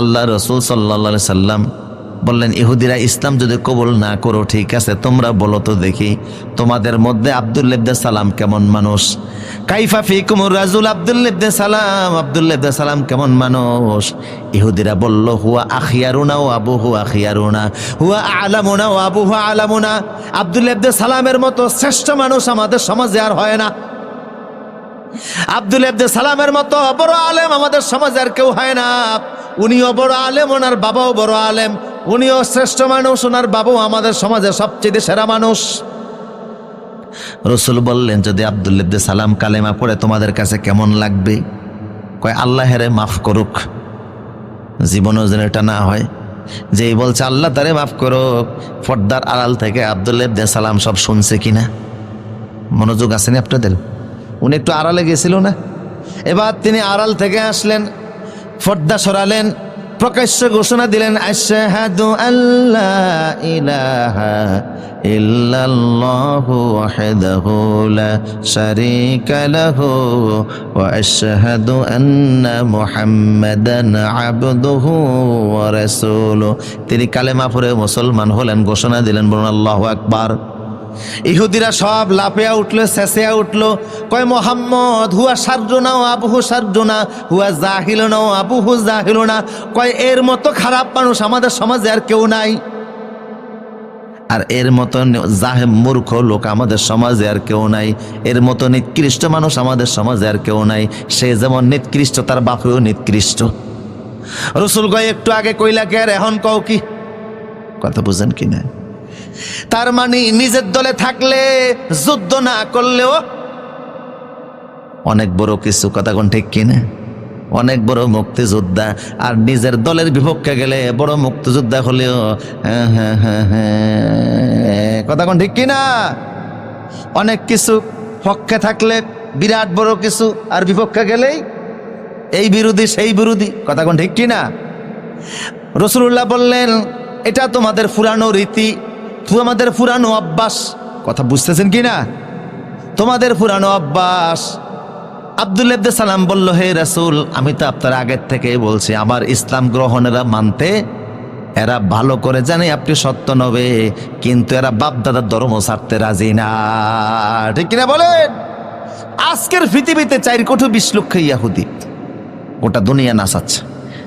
আল্লাহ রসুল সাল্লা সাল্লাম বললেন, ইহুদিরা ইসলাম যদি কবুল না করো, ঠিক আছে, তোমরা বলো তো দেখি, তোমাদের মধ্যে আবদুল্লেবদে সালাম কেমন মানুষ? কাইফা ফিকুমুর রাজুল আবদুল্লেবদে সালাম আবদুল্লেবদে সালাম কেমন মানুষ? ইহুদিরা বলল, হুয়া আখিয়ারুনা ও আবু হুয়া আখিয়ারুনা, হুয়া আলামুনা ও আবু হুয়া আলামুনা আবদুল্লেবদে সালামের মতো শ্রেষ্ঠ মানুষ আমাদের সমাজে আর হয় না। আব্দুল আব্দুল সালামের মতো বড় আলেম আমাদের সমাজে আর কেউ হয় না। উনিও বড় আলেম, ওনার বাবাও বড় আলেম। উনিও শ্রেষ্ঠ মানুষ, ওনার বাবাও আমাদের সমাজে সবচেয়ে সেরা মানুষ। রসুল বললেন, যদি আব্দুল আব্দুল সালাম কালেমা পড়ে, তোমাদের কাছে কেমন লাগবে? কয় আল্লাহ হেরে মাফ করুক। জীবনও যেন এটা না হয়। যেই বলছে, আল্লাহ তারে মাফ করুক। ফর্দার আড়াল থেকে আব্দুল আব্দুল সালাম সব শুনছে কিনা? মনোযোগ আসেনি আপনাদের? উনি একটু আড়ালে গেছিল না? এবার তিনি আড়াল থেকে আসলেন। ফর্দা সরালেন, প্রকাশ্য ঘোষণা দিলেন আল্লাহ ইলাহা তিনি কালেমা পড়ে মুসলমান হলেন, ঘোষণা দিলেন, বলুন, আল্লাহু আকবার। ইহুদিরা সব লাফিয়া উঠল শেষিয়া উঠল। কয়, মোহাম্মদ, হুয়া সার্জনা ও আবহু সার্জনা হুয়া জাহিল না, ও আবুহু জাহিল না। কয়, এর মতো খারাপ মানুষ আমাদের সমাজে আর কেউ নাই। আর এর মতো জাহে মূর্খ লোক আমাদের সমাজে আর কেউ নাই। এর মতো নিকৃষ্ট মানুষ আমাদের সমাজে আর কেউ নাই। সে যেমন নিকৃষ্ট, তার বাপেও নিকৃষ্ট। রসুল গয় একটু আগে কইলা কে আর এখন কও কি? কথা বুঝেন কি না? তার মানে নিজের দলে থাকলে, যুদ্ধ না করলেও অনেক বড় কিছু কথা কোন ঠিক কিনা? অনেক বড় মুক্তিযোদ্ধা, আর নিজের দলের বিপক্ষে গেলে বড় মুক্তিযোদ্ধা হলেও হ্যাঁ হ্যাঁ হ্যাঁ কথা কোন ঠিক কিনা? অনেক কিছু পক্ষে থাকলে, বিরাট বড় কিছু আর বিপক্ষে গেলেই এই বিরোধী, সেই বিরোধী, কথা কোন ঠিক কিনা? রসুল্লাহ বললেন, এটা তোমাদের পুরানো রীতি তোমাদের পুরানো অভ্যাস কথা বুঝতেছেন কি না? তোমাদের পুরানো অভ্যাস আব্দুল আব্দুল সালাম বলল, হে রাসূল, আমি তো আপনার আগের থেকেই বলছি, আমার ইসলাম গ্রহণেরা মানতে এরা ভালো করে জানে আপনি সত্য নবে, কিন্তু এরা বাপদাদার ধর্ম ছাড়তে রাজি না। ঠিক কিনা বলেন? আজকের পৃথিবীতে চার কোটি বিশ লক্ষ ইয়াহুদি, গোটা দুনিয়া নাচাচ্ছে।